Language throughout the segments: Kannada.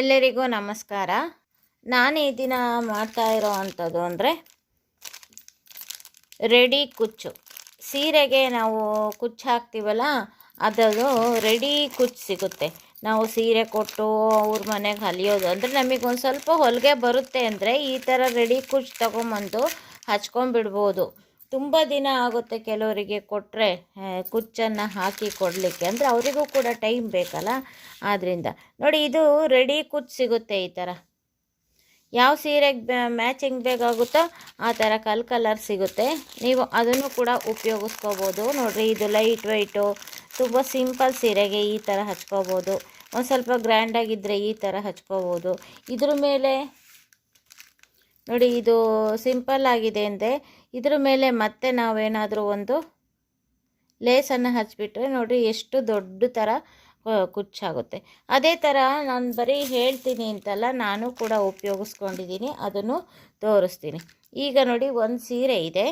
ಎಲ್ಲರಿಗೂ ನಮಸ್ಕಾರ. ನಾನು ಈ ದಿನ ಮಾಡ್ತಾ ಇರೋ ಅಂಥದ್ದು ಅಂದರೆ ರೆಡಿ ಕುಚ್ಚು. ಸೀರೆಗೆ ನಾವು ಕುಚ್ಚು ಹಾಕ್ತೀವಲ್ಲ ಅದದು ರೆಡಿ ಕುಚ್ಚು ಸಿಗುತ್ತೆ. ನಾವು ಸೀರೆ ಕೊಟ್ಟು ಅವ್ರ ಮನೆಗೆ ಹಲಿಯೋದು ಅಂದರೆ ನಮಗೆ ಒಂದು ಸ್ವಲ್ಪ ಹೊಲಿಗೆ ಬರುತ್ತೆ ಅಂದರೆ ಈ ಥರ ರೆಡಿ ಕುಚ್ಚು ತೊಗೊಂಬಂದು ಹಚ್ಕೊಂಡ್ಬಿಡ್ಬೋದು. ತುಂಬ ದಿನ ಆಗುತ್ತೆ ಕೆಲವರಿಗೆ ಕೊಟ್ಟರೆ ಕುಚ್ಚನ್ನು ಹಾಕಿ ಕೊಡಲಿಕ್ಕೆ. ಅಂದರೆ ಅವರಿಗೂ ಕೂಡ ಟೈಮ್ ಬೇಕಲ್ಲ? ಆದ್ದರಿಂದ ನೋಡಿ, ಇದು ರೆಡಿ ಕುಚ್ ಸಿಗುತ್ತೆ ಈ ಥರ ಯಾವ ಸೀರೆಗೆ ಮ್ಯಾಚಿಂಗ್ ಬೇಕಾಗುತ್ತೋ ಆ ಥರ ಕಲ್ ಕಲರ್ ಸಿಗುತ್ತೆ. ನೀವು ಅದನ್ನು ಕೂಡ ಉಪಯೋಗಿಸ್ಕೋಬೋದು. ನೋಡಿರಿ, ಇದು ಲೈಟ್ ವೈಟು ತುಂಬ ಸಿಂಪಲ್ ಸೀರೆಗೆ ಈ ಥರ ಹಚ್ಕೋಬೋದು. ಒಂದು ಸ್ವಲ್ಪ ಗ್ರ್ಯಾಂಡಾಗಿದ್ದರೆ ಈ ಥರ ಹಚ್ಕೋಬೋದು. ಇದ್ರ ಮೇಲೆ, ನೋಡಿ, ಇದು ಸಿಂಪಲ್ ಆಗಿದೆ ಅಂದರೆ ಇದ್ರ ಮೇಲೆ ಮತ್ತೆ ನಾವೇನಾದರೂ ಒಂದು ಲೇಸನ್ನು ಹಚ್ಚಿಬಿಟ್ರೆ ನೋಡಿ ಎಷ್ಟು ದೊಡ್ಡ ಥರ ಕುಚ್ಚಾಗುತ್ತೆ. ಅದೇ ಥರ ನಾನು ಬರೀ ಹೇಳ್ತೀನಿ ಅಂತಲ್ಲ, ನಾನು ಕೂಡ ಉಪಯೋಗಿಸ್ಕೊಂಡಿದ್ದೀನಿ, ಅದನ್ನು ತೋರಿಸ್ತೀನಿ. ಈಗ ನೋಡಿ ಒಂದು ಸೀರೆ ಇದೆ,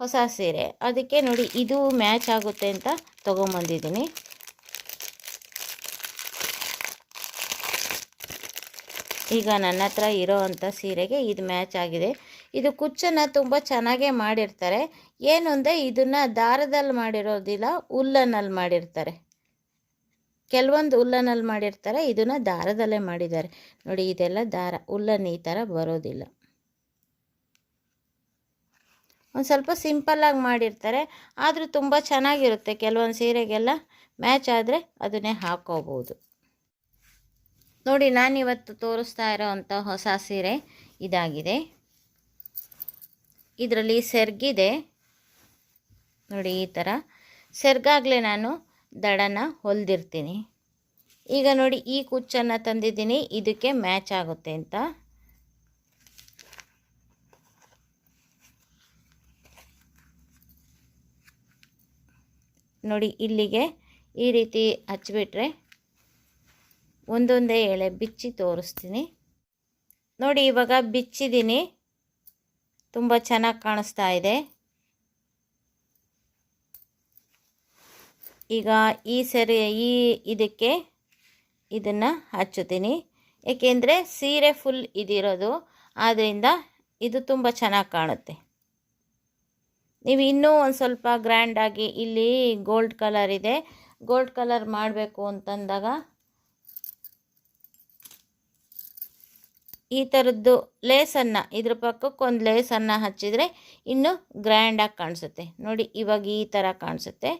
ಹೊಸ ಸೀರೆ. ಅದಕ್ಕೆ ನೋಡಿ ಇದು ಮ್ಯಾಚ್ ಆಗುತ್ತೆ ಅಂತ ತೊಗೊಂಬಂದಿದ್ದೀನಿ. ಈಗ ನನ್ನ ಹತ್ರ ಇರೋ ಅಂಥ ಸೀರೆಗೆ ಇದು ಮ್ಯಾಚ್ ಆಗಿದೆ. ಇದು ಕುಚ್ಚನ್ನ ತುಂಬ ಚೆನ್ನಾಗೇ ಮಾಡಿರ್ತಾರೆ. ಏನು ಅಂದರೆ ಇದನ್ನು ದಾರದಲ್ಲಿ ಮಾಡಿರೋದಿಲ್ಲ ಉಲ್ಲನಲ್ಲಿ ಮಾಡಿರ್ತಾರೆ. ಕೆಲವೊಂದು ಉಲ್ಲನಲ್ಲಿ ಮಾಡಿರ್ತಾರೆ, ಇದನ್ನು ದಾರದಲ್ಲೇ ಮಾಡಿದ್ದಾರೆ. ನೋಡಿ, ಇದೆಲ್ಲ ದಾರ, ಉಲ್ಲನ್ ಈ ಥರ ಬರೋದಿಲ್ಲ. ಒಂದು ಸ್ವಲ್ಪ ಸಿಂಪಲ್ಲಾಗಿ ಮಾಡಿರ್ತಾರೆ, ಆದರೂ ತುಂಬ ಚೆನ್ನಾಗಿರುತ್ತೆ. ಕೆಲವೊಂದು ಸೀರೆಗೆಲ್ಲ ಮ್ಯಾಚ್ ಆದರೆ ಅದನ್ನೇ ಹಾಕೋಬೋದು. ನೋಡಿ, ನಾನಿವತ್ತು ತೋರಿಸ್ತಾ ಇರೋವಂಥ ಹೊಸ ಸೀರೆ ಇದಾಗಿದೆ. ಇದರಲ್ಲಿ ಸೆರ್ಗಿದೆ ನೋಡಿ ಈ ಥರ ಸೆರ್ಗಾಗಲೇ ನಾನು ದಡನ ಹೊಲ್ದಿರ್ತೀನಿ. ಈಗ ನೋಡಿ ಈ ಕುಚ್ಚನ್ನು ತಂದಿದ್ದೀನಿ. ಇದಕ್ಕೆ ಮ್ಯಾಚ್ ಆಗುತ್ತೆ ಅಂತ. ನೋಡಿ ಇಲ್ಲಿಗೆ ಈ ರೀತಿ ಹಚ್ಚಿಬಿಟ್ರೆ ಒಂದೊಂದೇ ಎಳೆ ಬಿಚ್ಚಿ ತೋರಿಸ್ತೀನಿ. ನೋಡಿ ಇವಾಗ ಬಿಚ್ಚಿದ್ದೀನಿ. ತುಂಬ ಚೆನ್ನಾಗಿ ಕಾಣಿಸ್ತಾ ಇದೆ. ಈಗ ಈ ಸರಿ, ಈ ಇದಕ್ಕೆ ಇದನ್ನು ಹಚ್ಚುತ್ತೀನಿ. ಏಕೆಂದರೆ ಸೀರೆ ಫುಲ್ ಇದಿರೋದು. ಆದ್ದರಿಂದ ಇದು ತುಂಬ ಚೆನ್ನಾಗಿ ಕಾಣುತ್ತೆ. ನೀವು ಇನ್ನೂ ಒಂದು ಸ್ವಲ್ಪ ಗ್ರ್ಯಾಂಡಾಗಿ ಇಲ್ಲಿ ಗೋಲ್ಡ್ ಕಲರ್ ಇದೆ. ಗೋಲ್ಡ್ ಕಲರ್ ಮಾಡಬೇಕು ಅಂತಂದಾಗ ಈ ಥರದ್ದು ಲೇಸನ್ನು ಇದ್ರ ಪಕ್ಕಕ್ಕೆ ಒಂದು ಲೇಸನ್ನು ಹಚ್ಚಿದರೆ ಇನ್ನೂ ಗ್ರ್ಯಾಂಡಾಗಿ ಕಾಣಿಸುತ್ತೆ. ನೋಡಿ, ಇವಾಗ ಈ ಥರ ಕಾಣಿಸುತ್ತೆ.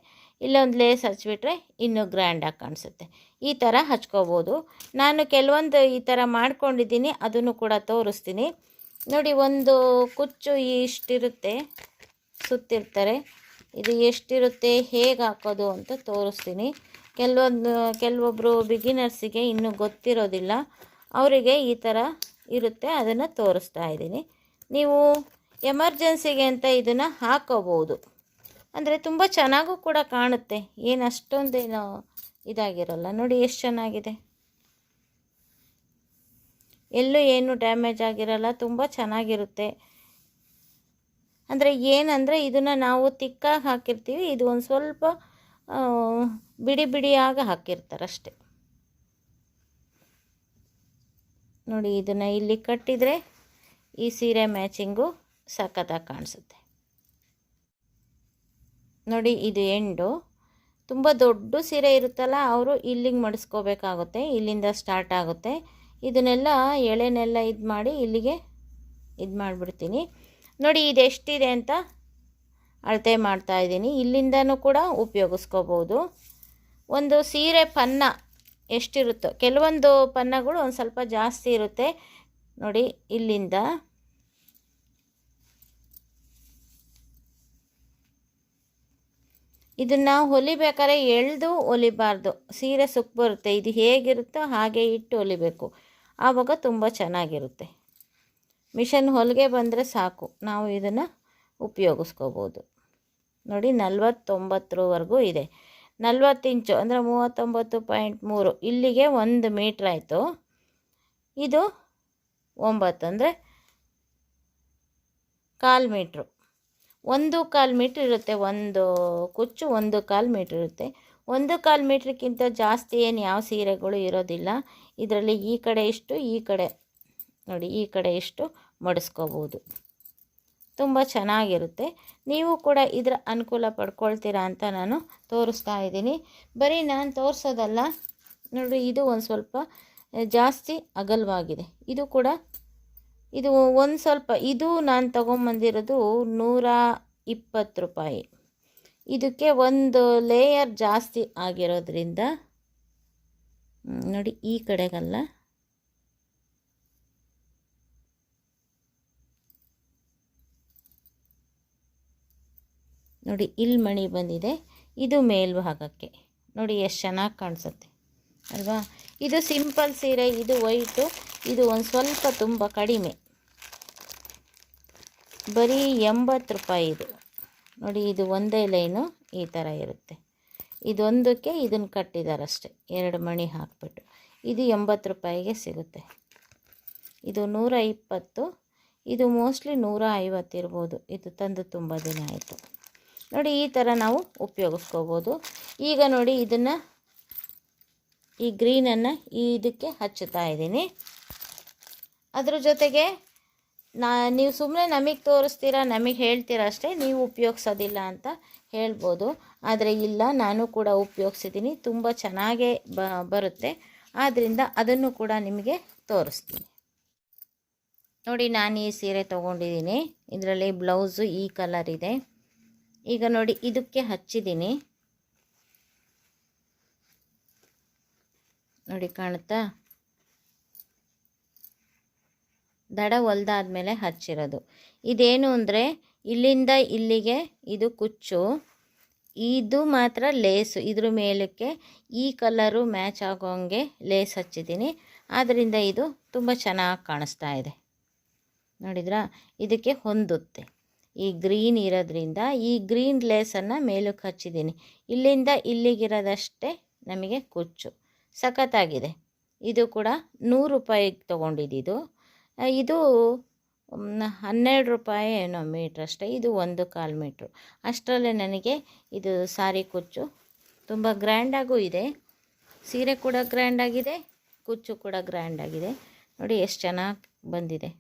ಇಲ್ಲೊಂದು ಲೇಸ್ ಹಚ್ಬಿಟ್ರೆ ಇನ್ನೂ ಗ್ರ್ಯಾಂಡಾಗಿ ಕಾಣಿಸುತ್ತೆ. ಈ ಥರ ಹಚ್ಕೋಬೋದು. ನಾನು ಕೆಲವೊಂದು ಈ ಥರ ಮಾಡ್ಕೊಂಡಿದ್ದೀನಿ, ಅದನ್ನು ಕೂಡ ತೋರಿಸ್ತೀನಿ. ನೋಡಿ, ಒಂದು ಕುಚ್ಚು ಇಷ್ಟಿರುತ್ತೆ, ಸುತ್ತಿರ್ತಾರೆ. ಇದು ಎಷ್ಟಿರುತ್ತೆ, ಹೇಗೆ ಹಾಕೋದು ಅಂತ ತೋರಿಸ್ತೀನಿ. ಕೆಲವೊಂದು ಕೆಲವೊಬ್ಬರು ಬಿಗಿನರ್ಸಿಗೆ ಇನ್ನೂ ಗೊತ್ತಿರೋದಿಲ್ಲ. ಅವರಿಗೆ ಈ ಥರ ಇರುತ್ತೆ, ಅದನ್ನು ತೋರಿಸ್ತಾ ಇದ್ದೀನಿ. ನೀವು ಎಮರ್ಜೆನ್ಸಿಗೆ ಅಂತ ಇದನ್ನು ಹಾಕೋಬೋದು. ಅಂದರೆ ತುಂಬ ಚೆನ್ನಾಗೂ ಕೂಡ ಕಾಣುತ್ತೆ. ಏನು ಅಷ್ಟೊಂದೇನು ಇದಾಗಿರಲ್ಲ. ನೋಡಿ ಎಷ್ಟು ಚೆನ್ನಾಗಿದೆ. ಎಲ್ಲೂ ಏನು ಡ್ಯಾಮೇಜ್ ಆಗಿರಲ್ಲ, ತುಂಬ ಚೆನ್ನಾಗಿರುತ್ತೆ. ಅಂದರೆ ಏನಂದರೆ ಇದನ್ನು ನಾವು ತಿಕ್ಕಾಗಿ ಹಾಕಿರ್ತೀವಿ. ಇದು ಒಂದು ಸ್ವಲ್ಪ ಬಿಡಿ ಬಿಡಿಯಾಗಿ ಹಾಕಿರ್ತಾರೆ ಅಷ್ಟೆ ನೋಡಿ, ಇದನ್ನು ಇಲ್ಲಿ ಕಟ್ಟಿದರೆ ಈ ಸೀರೆ ಮ್ಯಾಚಿಂಗು ಸಖತ್ತಾಗಿ ಕಾಣಿಸುತ್ತೆ. ನೋಡಿ, ಇದು ಎಂಡು. ತುಂಬ ದೊಡ್ಡ ಸೀರೆ ಇರುತ್ತಲ್ಲ, ಅವರು ಇಲ್ಲಿಗೆ ಮಡಿಸ್ಕೋಬೇಕಾಗುತ್ತೆ, ಇಲ್ಲಿಂದ ಸ್ಟಾರ್ಟ್ ಆಗುತ್ತೆ. ಇದನ್ನೆಲ್ಲ ಎಳೆನೆಲ್ಲ ಇದು ಮಾಡಿ ಇಲ್ಲಿಗೆ ಇದು ಮಾಡಿಬಿಡ್ತೀನಿ. ನೋಡಿ ಇದೆಷ್ಟಿದೆ ಅಂತ ಅಳತೆ ಮಾಡ್ತಾ ಇದ್ದೀನಿ. ಇಲ್ಲಿಂದನೂ ಕೂಡ ಉಪಯೋಗಿಸ್ಕೋಬೋದು. ಒಂದು ಸೀರೆ ಪನ್ನ ಎಷ್ಟಿರುತ್ತೋ. ಕೆಲವೊಂದು ಪನ್ನಗಳು ಒಂದು ಸ್ವಲ್ಪ ಜಾಸ್ತಿ ಇರುತ್ತೆ. ನೋಡಿ, ಇಲ್ಲಿಂದ. ಇದನ್ನು ಹೊಲಿಬೇಕಾದ್ರೆ ಎಳೆದು ಹೊಲಿಬಾರ್ದು ಸೀರೆ ಸುಕ್ ಬರುತ್ತೆ. ಇದು ಹೇಗಿರುತ್ತೋ ಹಾಗೆ ಇಟ್ಟು ಹೊಲಿಬೇಕು ಆವಾಗ ತುಂಬ ಚೆನ್ನಾಗಿರುತ್ತೆ. ಮಿಷನ್ ಹೊಲಿಗೆ ಬಂದರೆ ಸಾಕು. ನಾವು ಇದನ್ನು ಉಪಯೋಗಿಸ್ಕೋಬೋದು. ನೋಡಿ, ನಲ್ವತ್ತೊಂಬತ್ತರವರೆಗೂ ಇದೆ. ನಲ್ವತ್ತು ಇಂಚು ಅಂದರೆ ಮೂವತ್ತೊಂಬತ್ತು ಪಾಯಿಂಟ್ ಮೂರು. ಇಲ್ಲಿಗೆ ಒಂದು ಮೀಟ್ರ್ ಆಯಿತು. ಇದು ಒಂಬತ್ತು ಅಂದರೆ ಕಾಲು ಮೀಟ್ರು. ಒಂದು ಕಾಲು ಮೀಟ್ರ್ ಇರುತ್ತೆ, ಒಂದು ಕುಚ್ಚು ಒಂದು ಕಾಲು ಮೀಟ್ರ್ ಇರುತ್ತೆ. ಒಂದು ಕಾಲು ಮೀಟ್ರ್ಗಿಂತ ಜಾಸ್ತಿ ಏನು ಯಾವ ಸೀರೆಗಳು ಇರೋದಿಲ್ಲ. ಇದರಲ್ಲಿ ಈ ಕಡೆ ಇಷ್ಟು, ಈ ಕಡೆ, ನೋಡಿ, ಈ ಕಡೆ ಇಷ್ಟು, ಮಡಿಸ್ಕೋಬೋದು. ತುಂಬ ಚೆನ್ನಾಗಿರುತ್ತೆ. ನೀವು ಕೂಡ ಇದರ ಅನುಕೂಲ ಪಡ್ಕೊಳ್ತೀರಾ ಅಂತ ನಾನು ತೋರಿಸ್ತಾ ಇದ್ದೀನಿ. ಬರೀ ನಾನು ತೋರಿಸೋದಲ್ಲ ನೋಡಿ ಇದು ಒಂದು ಸ್ವಲ್ಪ ಜಾಸ್ತಿ ಅಗಲವಾಗಿದೆ. ಇದು ಕೂಡ, ಇದು ಒಂದು ಸ್ವಲ್ಪ, ಇದು ನಾನು ತೊಗೊಂಬಂದಿರೋದು ನೂರ ಇಪ್ಪತ್ತು ರೂಪಾಯಿ. ಇದಕ್ಕೆ ಒಂದು ಲೇಯರ್ ಜಾಸ್ತಿ ಆಗಿರೋದ್ರಿಂದ ನೋಡಿ ಈ ಕಡೆಗಲ್ಲ. ನೋಡಿ ಇಲ್ಲಿ ಮಣಿ ಬಂದಿದೆ. ಇದು ಮೇಲ್ಭಾಗಕ್ಕೆ. ನೋಡಿ, ಎಷ್ಟು ಚೆನ್ನಾಗಿ ಕಾಣಿಸುತ್ತೆ. ಅಲ್ವಾ? ಇದು ಸಿಂಪಲ್ ಸೀರೆ, ಇದು ವೈಟು, ಇದು ಒಂದು ಸ್ವಲ್ಪ ತುಂಬ ಕಡಿಮೆ. ಬರೀ ಎಂಬತ್ತು ರೂಪಾಯಿ ಇದು. ನೋಡಿ, ಇದು ಒಂದೇ ಲೈನು ಈ ಥರ ಇರುತ್ತೆ. ಇದೊಂದಕ್ಕೆ ಇದನ್ನು ಕಟ್ಟಿದಾರಷ್ಟೆ. ಎರಡು ಮಣಿ ಹಾಕ್ಬಿಟ್ಟು. ಇದು ಎಂಬತ್ತು ರೂಪಾಯಿಗೆ ಸಿಗುತ್ತೆ. ಇದು ನೂರ ಇಪ್ಪತ್ತು. ಇದು ಮೋಸ್ಟ್ಲಿ ನೂರ ಐವತ್ತು ಇರ್ಬೋದು. ಇದು ತಂದು ತುಂಬ ದಿನ ಆಯಿತು. ನೋಡಿ ಈ ಥರ ನಾವು ಉಪಯೋಗಿಸ್ಕೋಬೋದು. ಈಗ ನೋಡಿ ಇದನ್ನು ಈ ಗ್ರೀನನ್ನು ಈ ಇದಕ್ಕೆ ಹಚ್ಚುತ್ತಾ ಇದ್ದೀನಿ. ಅದ್ರ ಜೊತೆಗೆ ನಾ ನೀವು ಸುಮ್ಮನೆ ನಮಗೆ ತೋರಿಸ್ತೀರಾ, ನಮಗೆ ಹೇಳ್ತೀರಾ ಅಷ್ಟೇ, ನೀವು ಉಪಯೋಗಿಸೋದಿಲ್ಲ ಅಂತ ಹೇಳ್ಬೋದು. ಆದರೆ ಇಲ್ಲ, ನಾನು ಕೂಡ ಉಪಯೋಗಿಸಿದ್ದೀನಿ ತುಂಬ ಚೆನ್ನಾಗೇ ಬರುತ್ತೆ. ಆದ್ದರಿಂದ ಅದನ್ನು ಕೂಡ ನಿಮಗೆ ತೋರಿಸ್ತೀನಿ. ನೋಡಿ ನಾನು ಈ ಸೀರೆ ತೊಗೊಂಡಿದ್ದೀನಿ ಇದರಲ್ಲಿ ಬ್ಲೌಸು ಈ ಕಲರ್ ಇದೆ. ಈಗ ನೋಡಿ, ಇದಕ್ಕೆ ಹಚ್ಚಿದ್ದೀನಿ. ನೋಡಿ, ಕಾಣುತ್ತಾ? ದಡ ಹೊಲ್ದಾದ್ಮೇಲೆ ಹಚ್ಚಿರೋದು. ಇದೇನು ಅಂದರೆ, ಇಲ್ಲಿಂದ ಇಲ್ಲಿಗೆ ಇದು ಕುಚ್ಚು, ಇದು ಮಾತ್ರ ಲೇಸು. ಇದ್ರ ಮೇಲಕ್ಕೆ ಈ ಕಲರು ಮ್ಯಾಚ್ ಆಗೋಂಗೆ ಲೇಸ್ ಹಚ್ಚಿದ್ದೀನಿ. ಆದ್ದರಿಂದ ಇದು ತುಂಬ ಚೆನ್ನಾಗಿ ಕಾಣಿಸ್ತಾ ಇದೆ. ನೋಡಿದ್ರಾ? ಇದಕ್ಕೆ ಹೊಂದುತ್ತೆ. ಈ ಗ್ರೀನ್ ಇರೋದ್ರಿಂದ ಈ ಗ್ರೀನ್ ಲೇಸನ್ನು ಮೇಲಕ್ಕೆ ಹಚ್ಚಿದ್ದೀನಿ. ಇಲ್ಲಿಂದ ಇಲ್ಲಿಗಿರೋದಷ್ಟೇ ನಮಗೆ ಕುಚ್ಚು. ಸಖತ್ತಾಗಿದೆ. ಇದು ಕೂಡ ನೂರು ರೂಪಾಯಿಗೆ ತೊಗೊಂಡಿದ್ದು ಇದು ಹನ್ನೆರಡು ರೂಪಾಯಿ ಏನೋ ಮೀಟ್ರ್ ಅಷ್ಟೇ. ಇದು ಒಂದು ಕಾಲು ಮೀಟ್ರು. ಅಷ್ಟರಲ್ಲೇ ನನಗೆ ಇದು ಸಾರಿ ಕುಚ್ಚು. ತುಂಬ ಗ್ರ್ಯಾಂಡಾಗೂ ಇದೆ. ಸೀರೆ ಕೂಡ ಗ್ರ್ಯಾಂಡಾಗಿದೆ. ಕುಚ್ಚು ಕೂಡ ಗ್ರ್ಯಾಂಡಾಗಿದೆ. ನೋಡಿ, ಎಷ್ಟು ಚೆನ್ನಾಗಿ ಬಂದಿದೆ.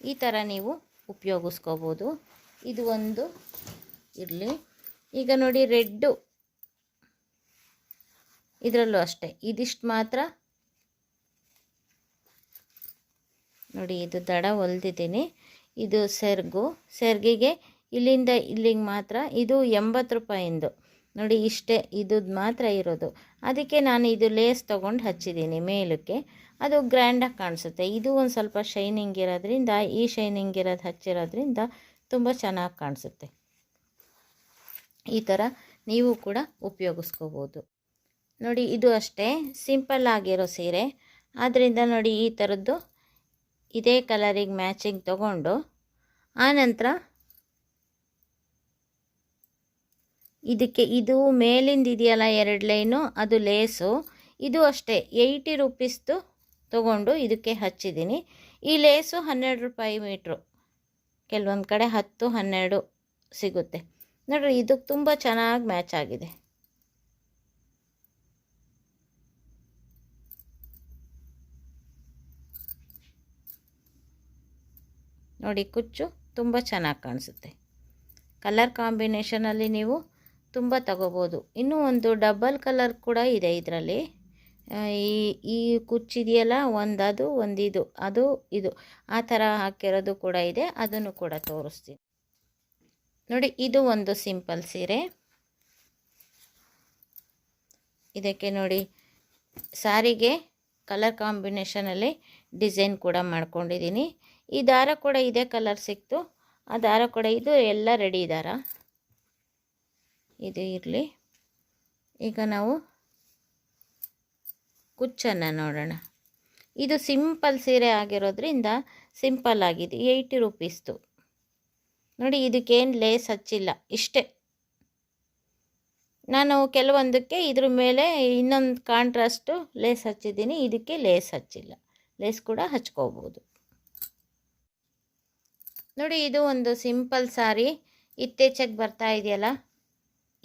ಈ ಥರ ನೀವು ಉಪಯೋಗಿಸ್ಕೋಬೋದು. ಇದು ಒಂದು ಇರಲಿ. ಈಗ ನೋಡಿ ರೆಡ್ಡು. ಇದರಲ್ಲೂ ಅಷ್ಟೇ. ಇದಿಷ್ಟು ಮಾತ್ರ. ನೋಡಿ, ಇದು ದಡ ಹೊಲ್ದಿದ್ದೀನಿ. ಇದು ಸೆರ್ಗು. ಸೆರ್ಗಿಗೆ ಇಲ್ಲಿಂದ ಇಲ್ಲಿಗೆ ಮಾತ್ರ. ಇದು ಎಂಬತ್ತು ರೂಪಾಯಿಂದು. ನೋಡಿ, ಇಷ್ಟೇ ಇದು ಮಾತ್ರ ಇರೋದು. ಅದಕ್ಕೆ ನಾನು ಇದು ಲೇಸ್ ತೊಗೊಂಡು ಹಚ್ಚಿದ್ದೀನಿ ಮೇಲಕ್ಕೆ. ಅದು ಗ್ರ್ಯಾಂಡಾಗಿ ಕಾಣಿಸುತ್ತೆ. ಇದು ಒಂದು ಸ್ವಲ್ಪ ಶೈನಿಂಗ್ ಇರೋದ್ರಿಂದ, ಈ ಶೈನಿಂಗ್ ಇರೋದು ಹಚ್ಚಿರೋದ್ರಿಂದ ತುಂಬ ಚೆನ್ನಾಗಿ ಕಾಣಿಸುತ್ತೆ. ಈ ಥರ ನೀವು ಕೂಡ ಉಪಯೋಗಿಸ್ಕೋಬೋದು. ನೋಡಿ, ಇದು ಅಷ್ಟೇ. ಸಿಂಪಲ್ ಆಗಿರೋ ಸೀರೆ. ಆದ್ದರಿಂದ ನೋಡಿ, ಈ ಥರದ್ದು ಇದೇ ಕಲರಿಗೆ ಮ್ಯಾಚಿಂಗ್ ತಗೊಂಡು ಆನಂತರ ಇದಕ್ಕೆ ಇದು ಮೇಲಿಂದ ಇದೆಯಲ್ಲ ಎರಡು ಲೈನು, ಅದು ಲೇಸು. ಇದು ಅಷ್ಟೇ, ಏಯ್ಟಿ ರುಪೀಸ್ದು ತೊಗೊಂಡು ಇದಕ್ಕೆ ಹಚ್ಚಿದ್ದೀನಿ. ಈ ಲೇಸು ಹನ್ನೆರಡು ರೂಪಾಯಿ ಮೀಟ್ರು. ಕೆಲವೊಂದು ಕಡೆ ಹತ್ತು, ಹನ್ನೆರಡು ಸಿಗುತ್ತೆ. ನೋಡ್ರಿ, ಇದಕ್ಕೆ ತುಂಬ ಚೆನ್ನಾಗಿ ಮ್ಯಾಚ್ ಆಗಿದೆ. ನೋಡಿ, ಕುಚ್ಚು ತುಂಬ ಚೆನ್ನಾಗಿ ಕಾಣಿಸುತ್ತೆ. ಕಲರ್ ಕಾಂಬಿನೇಷನಲ್ಲಿ ನೀವು ತುಂಬ ತಗೋಬೋದು. ಇನ್ನೂ ಒಂದು ಡಬಲ್ ಕಲರ್ ಕೂಡ ಇದೆ ಇದರಲ್ಲಿ. ಈ ಈ ಕುಚ್ಚಿದೆಯಲ್ಲ ಒಂದು ಅದು ಒಂದು ಇದು ಅದು, ಇದು. ಆ ಥರ ಹಾಕಿರೋದು ಕೂಡ ಇದೆ. ಅದನ್ನು ಕೂಡ ತೋರಿಸ್ತೀನಿ. ನೋಡಿ, ಇದು ಒಂದು ಸಿಂಪಲ್ ಸೀರೆ. ಇದಕ್ಕೆ ನೋಡಿ, ಸಾರಿಗೆ ಕಲರ್ ಕಾಂಬಿನೇಷನಲ್ಲಿ ಡಿಸೈನ್ ಕೂಡ ಮಾಡ್ಕೊಂಡಿದ್ದೀನಿ. ಈ ದಾರ ಕೂಡ ಇದೇ ಕಲರ್ ಸಿಕ್ತು. ಆ ದಾರ ಕೂಡ ಇದು ಎಲ್ಲ ರೆಡಿ ದಾರ ಇದು ಇರಲಿ. ಈಗ ನಾವು ಕುಚ್ಚನ್ನು ನೋಡೋಣ. ಇದು ಸಿಂಪಲ್ ಸೀರೆ ಆಗಿರೋದ್ರಿಂದ ಸಿಂಪಲ್ ಆಗಿದೆ. ಏಯ್ಟಿ ರುಪೀಸ್ದು. ನೋಡಿ, ಇದಕ್ಕೇನು ಲೇಸ್ ಹಚ್ಚಿಲ್ಲ. ಇಷ್ಟೇ. ನಾನು ಕೆಲವೊಂದಕ್ಕೆ ಇದ್ರ ಮೇಲೆ ಇನ್ನೊಂದು ಕಾಂಟ್ರಾಸ್ಟು ಲೇಸ್ ಹಚ್ಚಿದ್ದೀನಿ. ಇದಕ್ಕೆ ಲೇಸ್ ಹಚ್ಚಿಲ್ಲ. ಲೇಸ್ ಕೂಡ ಹಚ್ಕೋಬೋದು. ನೋಡಿ, ಇದು ಒಂದು ಸಿಂಪಲ್ ಸಾರಿ. ಇತ್ತೀಚೆಗೆ ಬರ್ತಾ ಇದೆಯಲ್ಲ?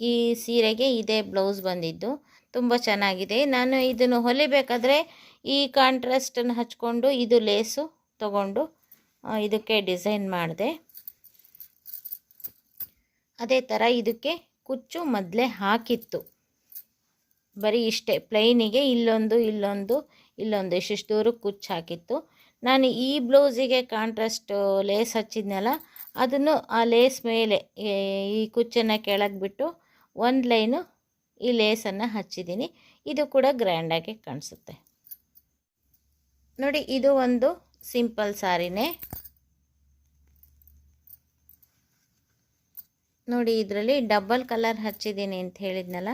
ಈ ಸೀರೆಗೆ ಇದೇ ಬ್ಲೌಸ್ ಬಂದಿದ್ದು. ತುಂಬ ಚೆನ್ನಾಗಿದೆ. ನಾನು ಇದನ್ನು ಹೊಲಿಬೇಕಾದ್ರೆ ಈ ಕಾಂಟ್ರಾಸ್ಟನ್ನು ಹಚ್ಕೊಂಡು ಇದು ಲೇಸು ತಗೊಂಡು ಇದಕ್ಕೆ ಡಿಸೈನ್ ಮಾಡಿದೆ. ಅದೇ ಥರ ಇದಕ್ಕೆ ಕುಚ್ಚು ಮೊದಲೇ ಹಾಕಿತ್ತು. ಬರೀ ಇಷ್ಟೇ, ಪ್ಲೈನಿಗೆ ಇಲ್ಲೊಂದು ಇಲ್ಲೊಂದು ಇಲ್ಲೊಂದು, ಇಷ್ಟಿಷ್ಟು ದೂರಕ್ಕೆ ಕುಚ್ಚು ಹಾಕಿತ್ತು. ನಾನು ಈ ಬ್ಲೌಸಿಗೆ ಕಾಂಟ್ರಾಸ್ಟ್ ಲೇಸ್ ಹಚ್ಚಿದ್ನಲ್ಲ, ಅದನ್ನು ಆ ಲೇಸ್ ಮೇಲೆ ಈ- ಕುಚ್ಚನ್ನು ಕೆಳಗೆ ಬಿಟ್ಟು ಒಂದು ಲೈನು ಈ ಲೇಸನ್ನು ಹಚ್ಚಿದ್ದೀನಿ ಇದು ಕೂಡ ಗ್ರ್ಯಾಂಡಾಗಿ ಕಾಣಿಸುತ್ತೆ. ನೋಡಿ, ಇದು ಒಂದು ಸಿಂಪಲ್ ಸಾರಿನೇ. ನೋಡಿ, ಇದರಲ್ಲಿ ಡಬಲ್ ಕಲರ್ ಹಚ್ಚಿದ್ದೀನಿ ಅಂತ ಹೇಳಿದ್ನಲ್ಲ?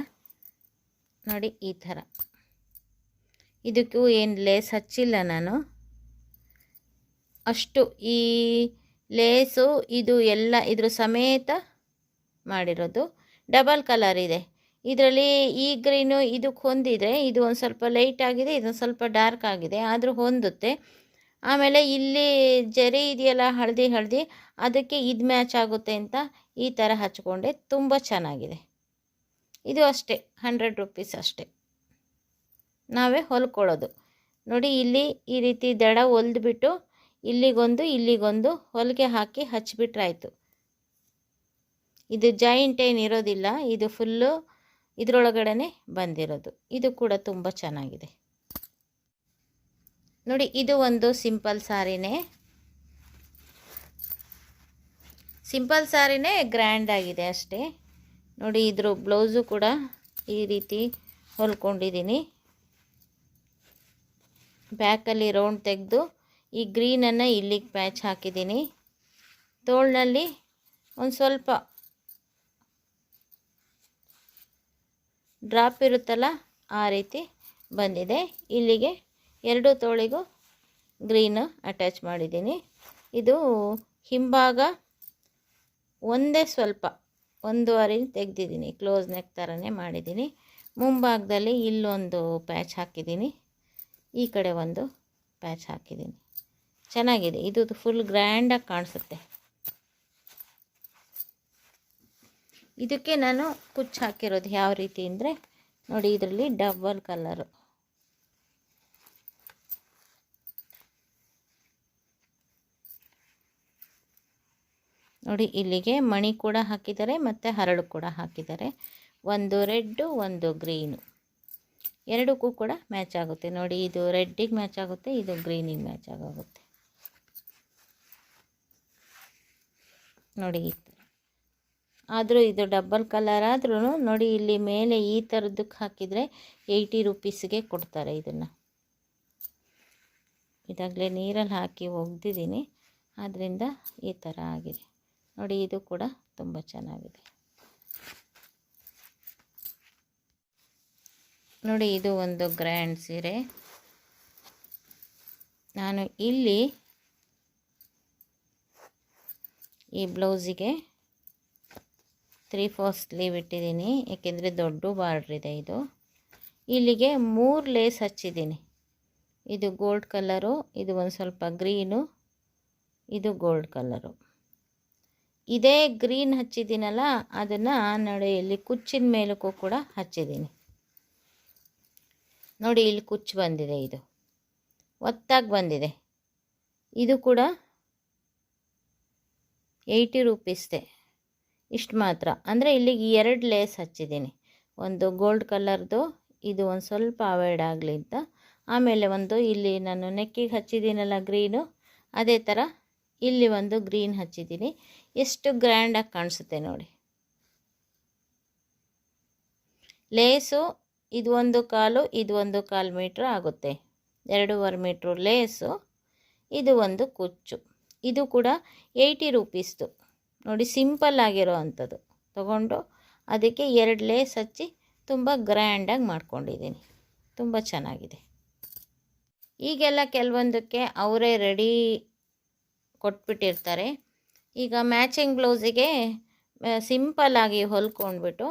ನೋಡಿ, ಈ ಥರ. ಇದಕ್ಕೂ ಏನು ಲೇಸ್ ಹಚ್ಚಿಲ್ಲ ನಾನು. ಅಷ್ಟು ಈ ಲೇಸು ಇದು ಎಲ್ಲ ಇದ್ರ ಸಮೇತ ಮಾಡಿರೋದು. ಡಬಲ್ ಕಲರ್ ಇದೆ. ಇದರಲ್ಲಿ ಈ ಗ್ರೀನು ಇದಕ್ಕೆ ಹೊಂದಿದೆ ಇದು ಒಂದು ಸ್ವಲ್ಪ ಲೈಟ್ ಆಗಿದೆ, ಇದೊಂದು ಸ್ವಲ್ಪ ಡಾರ್ಕ್ ಆಗಿದೆ, ಆದರೂ ಹೊಂದುತ್ತೆ. ಆಮೇಲೆ ಇಲ್ಲಿ ಜರಿ ಇದೆಯಲ್ಲ ಹಳದಿ ಹಳದಿ, ಅದಕ್ಕೆ ಇದು ಮ್ಯಾಚ್ ಆಗುತ್ತೆ ಅಂತ ಈ ಥರ ಹಚ್ಕೊಂಡೆ. ತುಂಬ ಚೆನ್ನಾಗಿದೆ. ಇದು ಅಷ್ಟೇ, ಹಂಡ್ರೆಡ್ ರುಪೀಸ್ ಅಷ್ಟೇ. ನಾವೇ ಹೊಲ್ಕೊಳ್ಳೋದು. ನೋಡಿ, ಇಲ್ಲಿ ಈ ರೀತಿ ದಡ ಹೊಲ್ದ್ಬಿಟ್ಟು ಇಲ್ಲಿಗೊಂದು ಇಲ್ಲಿಗೊಂದು ಹೊಲಿಗೆ ಹಾಕಿ ಹಚ್ಬಿಟ್ರಾಯ್ತು. ಇದು ಜಾಯಿಂಟ್ ಏನು ಇರೋದಿಲ್ಲ, ಇದು ಫುಲ್ಲು ಇದರೊಳಗಡೆ ಬಂದಿರೋದು. ಇದು ಕೂಡ ತುಂಬ ಚೆನ್ನಾಗಿದೆ. ನೋಡಿ, ಇದು ಒಂದು ಸಿಂಪಲ್ ಸಾರಿನೇ. ಸಿಂಪಲ್ ಸಾರಿನೇ ಗ್ರ್ಯಾಂಡ್ ಆಗಿದೆ ಅಷ್ಟೇ. ನೋಡಿ, ಇದ್ರ ಬ್ಲೌಸು ಕೂಡ ಈ ರೀತಿ ಹೊಲ್ಕೊಂಡಿದ್ದೀನಿ. ಬ್ಯಾಕಲ್ಲಿ ರೌಂಡ್ ತೆಗೆದು ಈ ಗ್ರೀನನ್ನು ಇಲ್ಲಿಗೆ ಪ್ಯಾಚ್ ಹಾಕಿದ್ದೀನಿ. ತೋಳಿನಲ್ಲಿ ಒಂದು ಸ್ವಲ್ಪ ಡ್ರಾಪ್ ಇರುತ್ತಲ್ಲ, ಆ ರೀತಿ ಬಂದಿದೆ. ಇಲ್ಲಿಗೆ ಎರಡು ತೋಳಿಗೂ ಗ್ರೀನು ಅಟ್ಯಾಚ್ ಮಾಡಿದ್ದೀನಿ. ಇದು ಹಿಂಭಾಗ ಒಂದೇ ಸ್ವಲ್ಪ, ಒಂದೂವರೆ ತೆಗೆದಿದ್ದೀನಿ. ಕ್ಲೋಸ್ ನೆಕ್ ಥರನೇ ಮಾಡಿದ್ದೀನಿ. ಮುಂಭಾಗದಲ್ಲಿ ಇಲ್ಲೊಂದು ಪ್ಯಾಚ್ ಹಾಕಿದ್ದೀನಿ. ಈ ಕಡೆ ಒಂದು ಪ್ಯಾಚ್ ಹಾಕಿದ್ದೀನಿ. ಚೆನ್ನಾಗಿದೆ. ಇದು ಫುಲ್ ಗ್ರ್ಯಾಂಡಾಗಿ ಕಾಣಿಸುತ್ತೆ. ಇದಕ್ಕೆ ನಾನು ಕುಚ್ಚು ಹಾಕಿರೋದು ಯಾವ ರೀತಿ ಅಂದರೆ ನೋಡಿ ಇದರಲ್ಲಿ ಡಬಲ್ ಕಲರು. ನೋಡಿ ಇಲ್ಲಿಗೆ ಮಣಿ ಕೂಡ ಹಾಕಿದ್ದಾರೆ ಮತ್ತು ಹರಳು ಕೂಡ ಹಾಕಿದ್ದಾರೆ. ಒಂದು ರೆಡ್ಡು, ಒಂದು ಗ್ರೀನು. ಎರಡಕ್ಕೂ ಕೂಡ ಮ್ಯಾಚ್ ಆಗುತ್ತೆ. ನೋಡಿ ಇದು ರೆಡ್ಡಿಗೆ ಮ್ಯಾಚ್ ಆಗುತ್ತೆ, ಇದು ಗ್ರೀನಿಗೆ ಮ್ಯಾಚ್ ಆಗೋಗುತ್ತೆ ನೋಡಿ ಈ ಆದರೂ ಇದು ಡಬ್ಬಲ್ ಕಲರ್ ಆದ್ರೂ ನೋಡಿ, ಇಲ್ಲಿ ಮೇಲೆ ಈ ಥರದಕ್ಕೆ ಹಾಕಿದರೆ ಏಯ್ಟಿ ರುಪೀಸ್ಗೆ ಕೊಡ್ತಾರೆ ಇದನ್ನು. ಇದಾಗಲೇ ನೀರಲ್ಲಿ ಹಾಕಿ ಒಗ್ದಿದ್ದೀನಿ. ಆದ್ದರಿಂದ ಈ ಥರ ಆಗಿದೆ. ನೋಡಿ, ಇದು ಕೂಡ ತುಂಬ ಚೆನ್ನಾಗಿದೆ. ನೋಡಿ, ಇದು ಒಂದು ಗ್ರ್ಯಾಂಡ್ ಸೀರೆ. ನಾನು ಇಲ್ಲಿ ಈ ಬ್ಲೌಸಿಗೆ ತ್ರೀ ಫೋರ್ ಸ್ಲೀವ್ ಇಟ್ಟಿದ್ದೀನಿ, ಏಕೆಂದರೆ ದೊಡ್ಡ ಬಾರ್ಡ್ರ್ ಇದೆ. ಇದು ಇಲ್ಲಿಗೆ ಮೂರು ಲೇಸ್ ಹಚ್ಚಿದ್ದೀನಿ. ಇದು ಗೋಲ್ಡ್ ಕಲ್ಲರು ಇದು ಒಂದು ಸ್ವಲ್ಪ ಗ್ರೀನು, ಇದು ಗೋಲ್ಡ್ ಕಲ್ಲರು ಇದೇ ಗ್ರೀನ್ ಹಚ್ಚಿದ್ದೀನಲ್ಲ, ಅದನ್ನು ನೋಡಿ ಕುಚ್ಚಿನ ಮೇಲಕ್ಕೂ ಕೂಡ ಹಚ್ಚಿದ್ದೀನಿ. ನೋಡಿ, ಇಲ್ಲಿ ಕುಚ್ಚು ಬಂದಿದೆ ಇದು. ಒತ್ತಾಗಿ ಬಂದಿದೆ. ಇದು ಕೂಡ ಏಯ್ಟಿ ರುಪೀಸ್ದೆ. ಇಷ್ಟು ಮಾತ್ರ. ಅಂದರೆ ಇಲ್ಲಿಗೆ ಎರಡು ಲೇಸ್ ಹಚ್ಚಿದ್ದೀನಿ. ಒಂದು ಗೋಲ್ಡ್ ಕಲರ್ದು ಇದು ಒಂದು ಸ್ವಲ್ಪ ಅವಾಯ್ಡ್ ಆಗಲಿ ಅಂತ. ಆಮೇಲೆ ಒಂದು ಇಲ್ಲಿ ನಾನು ನೆಕ್ಕಿಗೆ ಹಚ್ಚಿದ್ದೀನಲ್ಲ ಗ್ರೀನು ಅದೇ ಥರ ಇಲ್ಲಿ ಒಂದು ಗ್ರೀನ್ ಹಚ್ಚಿದ್ದೀನಿ. ಎಷ್ಟು ಗ್ರ್ಯಾಂಡಾಗಿ ಕಾಣಿಸುತ್ತೆ ನೋಡಿ. ಲೇಸು ಇದು ಒಂದು ಕಾಲು, ಇದು ಒಂದು ಕಾಲು ಮೀಟ್ರ್ ಆಗುತ್ತೆ. ಎರಡೂವರೆ ಮೀಟ್ರು ಲೇಸು ಇದು ಒಂದು ಕುಚ್ಚು. ಇದು ಕೂಡ ಏಯ್ಟಿ ರುಪೀಸ್ದು ನೋಡಿ ಸಿಂಪಲ್ ಆಗಿರೋ ಅಂಥದ್ದು ತಗೊಂಡು ಅದಕ್ಕೆ ಎರಡು ಲೇಸ್ ಹಚ್ಚಿ ತುಂಬ ಗ್ರ್ಯಾಂಡಾಗಿ ಮಾಡ್ಕೊಂಡಿದ್ದೀನಿ. ತುಂಬ ಚೆನ್ನಾಗಿದೆ. ಈಗೆಲ್ಲ ಕೆಲವೊಂದಕ್ಕೆ ಅವರೇ ರೆಡಿ ಕೊಟ್ಬಿಟ್ಟಿರ್ತಾರೆ. ಈಗ ಮ್ಯಾಚಿಂಗ್ ಬ್ಲೌಸಿಗೆ ಸಿಂಪಲ್ಲಾಗಿ ಹೊಲ್ಕೊಂಡ್ಬಿಟ್ಟು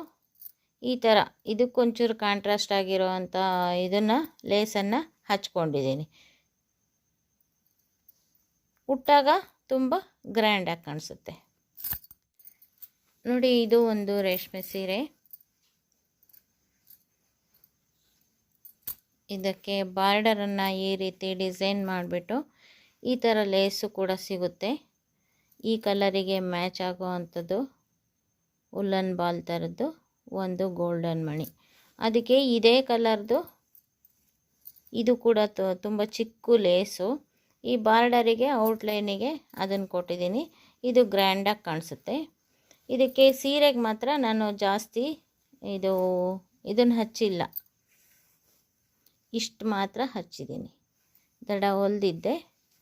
ಈ ಥರ ಇದಕ್ಕೊಂಚೂರು ಕಾಂಟ್ರಾಸ್ಟ್ ಆಗಿರೋ ಅಂಥ ಇದನ್ನು, ಲೇಸನ್ನು ಹಚ್ಕೊಂಡಿದ್ದೀನಿ. ಉಟ್ಟಾಗ ತುಂಬ ಗ್ರ್ಯಾಂಡಾಗಿ ಕಾಣಿಸುತ್ತೆ. ನೋಡಿ, ಇದು ಒಂದು ರೇಷ್ಮೆ ಸೀರೆ. ಇದಕ್ಕೆ ಬಾರ್ಡರನ್ನು ಈ ರೀತಿ ಡಿಸೈನ್ ಮಾಡಿಬಿಟ್ಟು ಈ ಥರ ಲೇಸು ಕೂಡ ಸಿಗುತ್ತೆ. ಈ ಕಲರಿಗೆ ಮ್ಯಾಚ್ ಆಗೋ ಅಂಥದ್ದು ಉಲ್ಲನ್ ಬಾಲ್ ಥರದ್ದು ಒಂದು ಗೋಲ್ಡನ್ ಮಣಿ. ಅದಕ್ಕೆ ಇದೇ ಕಲರ್ದು ಇದು ಕೂಡ ತುಂಬ ಚಿಕ್ಕ ಲೇಸು. ಈ ಬಾರ್ಡರಿಗೆ ಔಟ್ಲೈನಿಗೆ ಅದನ್ನು ಕೊಟ್ಟಿದ್ದೀನಿ. ಇದು ಗ್ರ್ಯಾಂಡಾಗಿ ಕಾಣಿಸುತ್ತೆ. ಇದಕ್ಕೆ ಸೀರೆಗೆ ಮಾತ್ರ ನಾನು ಜಾಸ್ತಿ ಇದು, ಇದನ್ನು ಹಚ್ಚಿಲ್ಲ. ಇಷ್ಟು ಮಾತ್ರ ಹಚ್ಚಿದ್ದೀನಿ ದಡ ಹೊಲ್ದಿದ್ದೆ,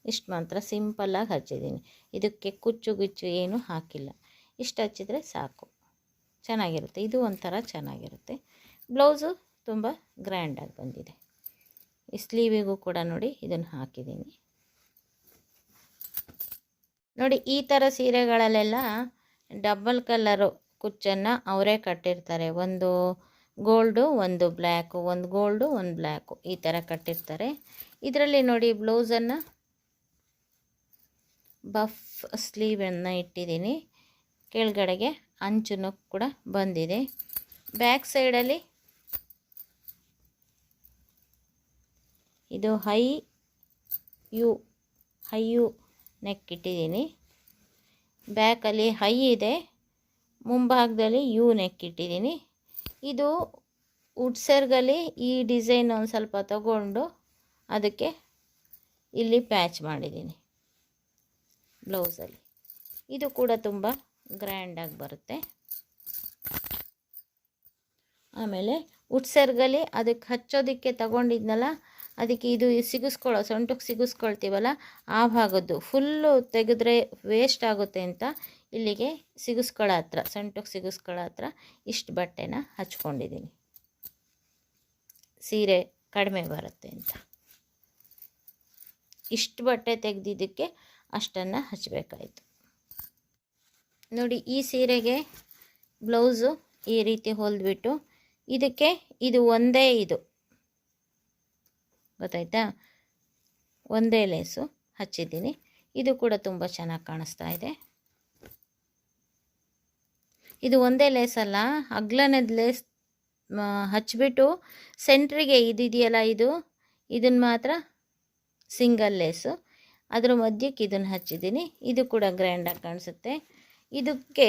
ಇಷ್ಟು ಮಾತ್ರ ಸಿಂಪಲ್ಲಾಗಿ ಹಚ್ಚಿದ್ದೀನಿ ಇದಕ್ಕೆ ಕುಚ್ಚು ಗುಚ್ಚು ಏನೂ ಹಾಕಿಲ್ಲ. ಇಷ್ಟು ಹಚ್ಚಿದರೆ ಸಾಕು. ಚೆನ್ನಾಗಿರುತ್ತೆ. ಇದು ಒಂಥರ ಚೆನ್ನಾಗಿರುತ್ತೆ. ಬ್ಲೌಸು ತುಂಬ ಗ್ರ್ಯಾಂಡಾಗಿ ಬಂದಿದೆ. ಈ ಸ್ಲೀವಿಗೂ ಕೂಡ ನೋಡಿ ಇದನ್ನು ಹಾಕಿದ್ದೀನಿ ನೋಡಿ ಈ ಥರ ಸೀರೆಗಳಲ್ಲೆಲ್ಲ ಡಬಲ್ ಕಲರು ಕುಚ್ಚನ್ನು ಅವರೇ ಕಟ್ಟಿರ್ತಾರೆ. ಒಂದು ಗೋಲ್ಡು, ಒಂದು ಬ್ಲ್ಯಾಕು, ಒಂದು ಗೋಲ್ಡು, ಒಂದು ಬ್ಲ್ಯಾಕು ಈ ಥರ ಕಟ್ಟಿರ್ತಾರೆ. ಇದರಲ್ಲಿ ನೋಡಿ ಬ್ಲೌಸನ್ನು ಬಫ್ ಸ್ಲೀವನ್ನು ಇಟ್ಟಿದ್ದೀನಿ. ಕೆಳಗಡೆಗೆ ಅಂಚುನು ಕೂಡ ಬಂದಿದೆ. ಬ್ಯಾಕ್ ಸೈಡಲ್ಲಿ ಇದು high U high U neck ಇಟ್ಟಿದ್ದೀನಿ ಬ್ಯಾಕಲ್ಲಿ ಹೈ ಇದೆ. ಮುಂಭಾಗದಲ್ಲಿ ಯು ನೆಕ್ ಇಟ್ಟಿದ್ದೀನಿ ಇದು ಉಡ್ಸರ್ಗಲ್ಲಿ ಈ ಡಿಸೈನ್ ಒಂದು ಸ್ವಲ್ಪ ತಗೊಂಡು ಅದಕ್ಕೆ ಇಲ್ಲಿ ಪ್ಯಾಚ್ ಮಾಡಿದ್ದೀನಿ. ಬ್ಲೌಸಲ್ಲಿ. ಇದು ಕೂಡ ತುಂಬ ಗ್ರ್ಯಾಂಡಾಗಿ ಬರುತ್ತೆ. ಆಮೇಲೆ ಉಟ್ಸರ್ಗಲ್ಲಿ ಅದಕ್ಕೆ ಹಚ್ಚೋದಕ್ಕೆ ತಗೊಂಡಿದ್ನಲ್ಲ ಅದಕ್ಕೆ ಇದು ಸಿಗಿಸ್ಕೊಳ್ಳೋ, ಸೊಂಟಕ್ಕೆ ಸಿಗಿಸ್ಕೊಳ್ತೀವಲ್ಲ, ಆ ಭಾಗದ್ದು. ಫುಲ್ಲು ತೆಗೆದ್ರೆ ವೇಸ್ಟ್ ಆಗುತ್ತೆ ಅಂತ ಇಲ್ಲಿಗೆ ಸಿಗಿಸ್ಕೊಳ್ಳೋ ಹತ್ರ, ಸೊಂಟಕ್ಕೆ ಸಿಗಿಸ್ಕೊಳ್ಳೋ ಹತ್ರ ಇಷ್ಟು ಬಟ್ಟೆನ ಹಚ್ಕೊಂಡಿದ್ದೀನಿ. ಸೀರೆ ಕಡಿಮೆ ಬರುತ್ತೆ ಅಂತ. ಇಷ್ಟು ಬಟ್ಟೆ ತೆಗೆದಿದ್ದಕ್ಕೆ ಅಷ್ಟನ್ನು ಹಚ್ಚಬೇಕಾಯಿತು ನೋಡಿ, ಈ ಸೀರೆಗೆ ಬ್ಲೌಸು ಈ ರೀತಿ ಹೊಲಿದ್ಬಿಟ್ಟು ಇದಕ್ಕೆ ಇದು ಒಂದೇ ಇದು. ಗೊತ್ತಾಯ್ತಾ? ಒಂದೇ ಲೇಸು ಹಚ್ಚಿದ್ದೀನಿ. ಇದು ಕೂಡ ತುಂಬ ಚೆನ್ನಾಗಿ ಕಾಣಿಸ್ತಾ ಇದೆ. ಇದು ಒಂದೇ ಲೇಸಲ್ಲ ಅಗ್ಲನದ ಲೇಸ್ ಹಚ್ಚಿಬಿಟ್ಟು ಸೆಂಟ್ರಿಗೆ ಇದಿದೆಯಲ್ಲ ಇದು ಇದನ್ನು ಮಾತ್ರ ಸಿಂಗಲ್ ಲೇಸು. ಅದರ ಮಧ್ಯಕ್ಕೆ ಇದನ್ನು ಹಚ್ಚಿದ್ದೀನಿ. ಇದು ಕೂಡ ಗ್ರ್ಯಾಂಡಾಗಿ ಕಾಣಿಸುತ್ತೆ. ಇದಕ್ಕೆ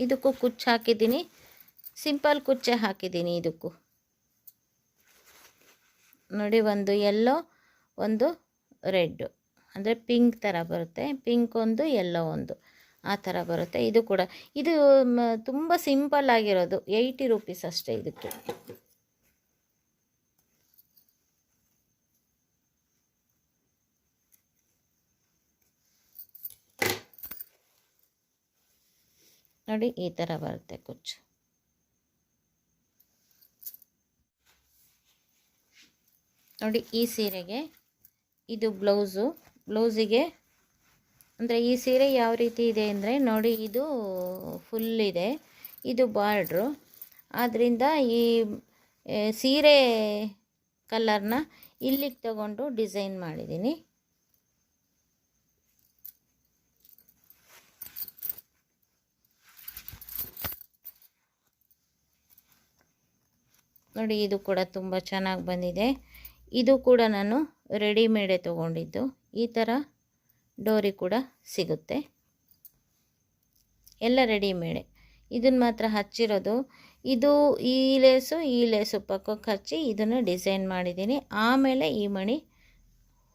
ಇದಕ್ಕೂ ಕುಚ್ಚು ಹಾಕಿದ್ದೀನಿ. ಸಿಂಪಲ್ ಕುಚ್ಚೆ ಹಾಕಿದ್ದೀನಿ ಇದಕ್ಕೂ. ನೋಡಿ, ಒಂದು ಎಲ್ಲೋ ಒಂದು ರೆಡ್ ಅಂದರೆ ಪಿಂಕ್ ಥರ ಬರುತ್ತೆ. ಪಿಂಕ್ ಒಂದು ಎಲ್ಲೋ ಒಂದು. ಆ ಥರ ಬರುತ್ತೆ. ಇದು ಕೂಡ. ಇದು ತುಂಬ ಸಿಂಪಲ್ ಆಗಿರೋದು. ಏಯ್ಟಿ ರುಪೀಸ್ ಅಷ್ಟೇ ಇದಕ್ಕೆ. ನೋಡಿ, ಈ ಥರ ಬರುತ್ತೆ ಕುಚ್ಚು. ನೋಡಿ ಈ ಸೀರೆಗೆ ಇದು ಬ್ಲೌಸು. ಬ್ಲೌಸಿಗೆ ಅಂದರೆ ಈ ಸೀರೆ ಯಾವ ರೀತಿ ಇದೆ ಅಂದರೆ ನೋಡಿ ಇದು ಫುಲ್ ಇದೆ. ಇದು ಬಾರ್ಡ್ರು. ಆದ್ದರಿಂದ ಈ ಸೀರೆ ಕಲರ್ನ ಇಲ್ಲಿಗೆ ತಗೊಂಡು ಡಿಸೈನ್ ಮಾಡಿದ್ದೀನಿ ನೋಡಿ ಇದು ಕೂಡ ತುಂಬ ಚೆನ್ನಾಗಿ ಬಂದಿದೆ. ಇದು ಕೂಡ ನಾನು ರೆಡಿಮೇಡೇ ತೊಗೊಂಡಿದ್ದು. ಈ ಥರ ಡೋರಿ ಕೂಡ ಸಿಗುತ್ತೆ. ಎಲ್ಲ ರೆಡಿಮೇಡೆ. ಇದನ್ನು ಮಾತ್ರ ಹಚ್ಚಿರೋದು. ಇದು ಈ ಲೇಸು ಈ ಲೇಸು ಪಕ್ಕಕ್ಕೆ ಹಚ್ಚಿ ಇದನ್ನು ಡಿಸೈನ್ ಮಾಡಿದ್ದೀನಿ. ಆಮೇಲೆ ಈ ಮಣಿ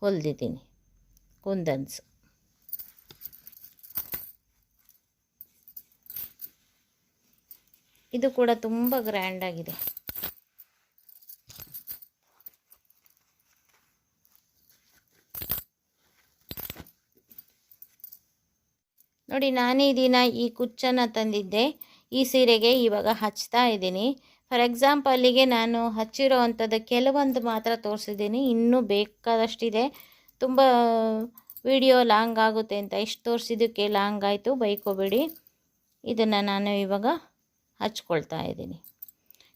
ಹೊಲ್ದಿದ್ದೀನಿ. ಕುಂದನ್ಸ್. ಇದು ಕೂಡ ತುಂಬ ಗ್ರ್ಯಾಂಡಾಗಿದೆ. ನೋಡಿ, ನಾನೇ ದಿನ ಈ ಕುಚ್ಚನ್ನು ತಂದಿದ್ದೆ. ಈ ಸೀರೆಗೆ ಇವಾಗ ಹಚ್ತಾ ಇದ್ದೀನಿ. ಫಾರ್ ಎಕ್ಸಾಂಪಲ್ಲಿಗೆ ನಾನು ಹಚ್ಚಿರೋ ಅಂಥದ್ದು ಕೆಲವೊಂದು ಮಾತ್ರ ತೋರಿಸಿದ್ದೀನಿ. ಇನ್ನೂ ಬೇಕಾದಷ್ಟಿದೆ. ತುಂಬ ವಿಡಿಯೋ ಲಾಂಗ್ ಆಗುತ್ತೆ ಅಂತ ಇಷ್ಟು ತೋರಿಸಿದ್ದಕ್ಕೆ ಲಾಂಗ್ ಆಯಿತು. ಬೈಕೋಬೇಡಿ. ಇದನ್ನು ನಾನು ಇವಾಗ ಹಚ್ಕೊಳ್ತಾ ಇದ್ದೀನಿ.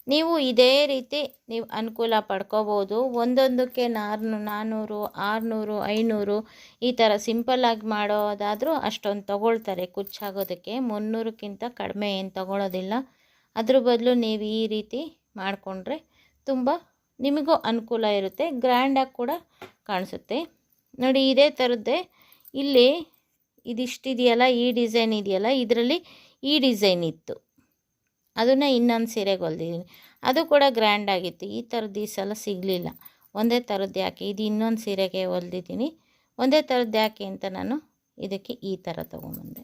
ನೀವು ಇದೇ ರೀತಿ ನೀವು ಅನುಕೂಲ ಪಡ್ಕೋಬೋದು. ಒಂದೊಂದಕ್ಕೆ ನಾರ್ನು ನಾನ್ನೂರು ಆರುನೂರು, ಐನೂರು ಈ ಥರ ಸಿಂಪಲ್ಲಾಗಿ ಮಾಡೋದಾದರೂ ಅಷ್ಟೊಂದು ತಗೊಳ್ತಾರೆ. ಕುಚ್ಚಾಗೋದಕ್ಕೆ ಮುನ್ನೂರಕ್ಕಿಂತ ಕಡಿಮೆ ಏನು ತಗೊಳ್ಳೋದಿಲ್ಲ ಅದ್ರ ಬದಲು ನೀವು ಈ ರೀತಿ ಮಾಡಿಕೊಂಡ್ರೆ ತುಂಬ ನಿಮಗೂ ಅನುಕೂಲ ಇರುತ್ತೆ. ಗ್ರ್ಯಾಂಡಾಗಿ ಕೂಡ ಕಾಣಿಸುತ್ತೆ. ನೋಡಿ, ಇದೇ ಥರದ್ದೇ ಇಲ್ಲಿ ಇದಿಷ್ಟಿದೆಯಲ್ಲ, ಈ ಡಿಸೈನ್ ಇದೆಯಲ್ಲ, ಇದರಲ್ಲಿ ಈ ಡಿಸೈನ್ ಇತ್ತು. ಅದನ್ನು ಇನ್ನೊಂದು ಸೀರೆಗೆ ಹೊಲ್ದಿದ್ದೀನಿ ಅದು ಕೂಡ ಗ್ರ್ಯಾಂಡ್ ಆಗಿತ್ತು. ಈ ಥರದ್ದು ಈ ಸಲ ಸಿಗಲಿಲ್ಲ. ಒಂದೇ ಥರದ್ದು ಯಾಕೆ? ಇದು ಇನ್ನೊಂದು ಸೀರೆಗೆ ಹೊಲ್ದಿದ್ದೀನಿ ಒಂದೇ ಥರದ್ದು ಯಾಕೆ ಅಂತ ನಾನು ಇದಕ್ಕೆ ಈ ಥರ ತೊಗೊಂಬಂದೆ